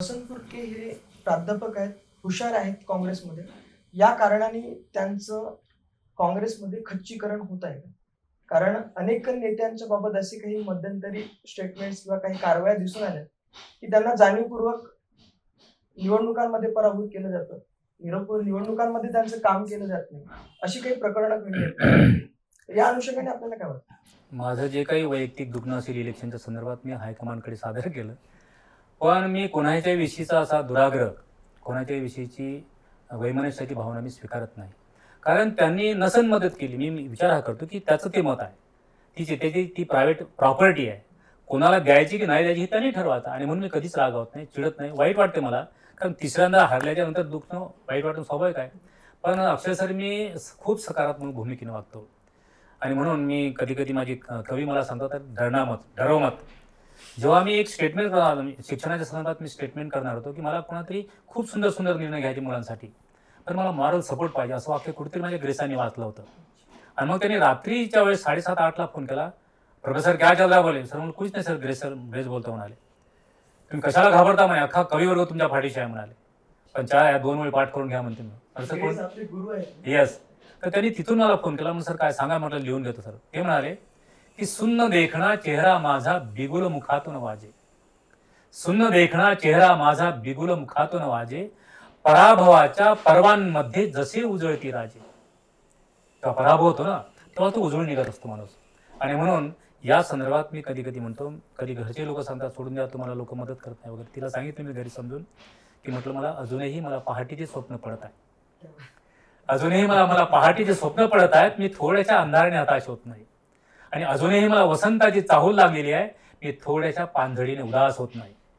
वसंत फुटके हे प्राध्यापक आहेत हुशार आहेत काँग्रेसमध्ये. या कारणाने त्यांचं काँग्रेसमध्ये खच्चीकरण होत आहे. कारण अनेक नेत्यांच्या बाबत असे काही मध्यंतरी स्टेटमेंट्स किंवा काही कारवाया दिसून आल्या की त्यांना जाणीवपूर्वक निवडणुकांमध्ये पराभूत केलं जातं. निवडणुकांमध्ये त्यांचं काम केलं जात नाही. अशी काही प्रकरणं घडली या अनुषंगाने आपल्याला काय वाटतं? माझं जे काही वैयक्तिक दुग्ण असेल इलेक्शनच्या संदर्भात मी हायकमांडकडे सादर केलं. पण मी कोणाच्याही विषयीचा असा दुराग्रह कोणाच्याही विषयीची वैमनस्याची भावना मी स्वीकारत नाही. कारण त्यांनी नसन मदत केली. मी विचार हा करतो की त्याचं ते मत आहे. ती त्याची ती प्रायव्हेट प्रॉपर्टी आहे. कोणाला द्यायची की नाही द्यायची हे त्यांनी ठरवायचं. आणि म्हणून मी कधीच रागावत नाही चिडत नाही. वाईट वाटते मला. कारण तिसऱ्यांदा हारल्याच्या नंतर दुखणं वाईट वाटणं स्वाभाविक आहे. पण अक्षरशः मी खूप सकारात्मक भूमिकेने वागतो. आणि म्हणून मी कधी कधी माझी क- कवी मला सांगतात डरणामत डरवमत जेव्हा मी एक स्टेटमेंट करणार शिक्षणाच्या संदर्भात मी स्टेटमेंट करणार होतो की मला कोणातरी खूप सुंदर सुंदर निर्णय घ्यायचे मुलांसाठी. पण मला मॉरल सपोर्ट पाहिजे असं वाक्य कुठेतरी माझ्या ग्रेसांनी वाचलं होतं. आणि मग त्यांनी रात्रीच्या वेळेस साडेसात आठला फोन केला. प्रोफेसर क्या चल रहा बोले सर म्हणून कुछ नाही सर. ग्रेस सर ग्रेस बोलतो म्हणाले. तुम्ही कशाला घाबरता म्हणे अख्खा कविवर्ग तुमच्या पाठीशी आहे म्हणाले. पण चहा या दोन वेळ पाठ करून घ्या म्हणते मी. कोण? येस तर त्यांनी तिथून मला फोन केला. म्हणून सर काय सांगा? म्हटलं लिहून घेतो सर. ते म्हणाले की सुन्न देखणा चेहरा माझा बिगुल मुखातून वाजे. सुन्न देखणा चेहरा माझा बिगुल मुखातून वाजे. पराभवाच्या पर्वांमध्ये जसे उजळती राजे. तेव्हा पराभव होतो ना तेव्हा तो उजळून निघत असतो माणूस. आणि म्हणून या संदर्भात मी कधी कधी म्हणतो कधी घरचे लोक सांगतात सोडून द्या तुम्हाला लोक मदत करत नाही वगैरे. तिला सांगितलं मी घरी समजून की म्हटलं मला अजूनही मला पहाटेचे स्वप्न पडत आहे अजूनही मला मला पहाटेचे स्वप्न पडत आहेत मी थोड्याशा अंधाराने हताश होत नाही. आणि अजूनही मला वसंताची चाहूल लागलेली आहे. मी थोड्याशा पांझडीने उदास होत नाही.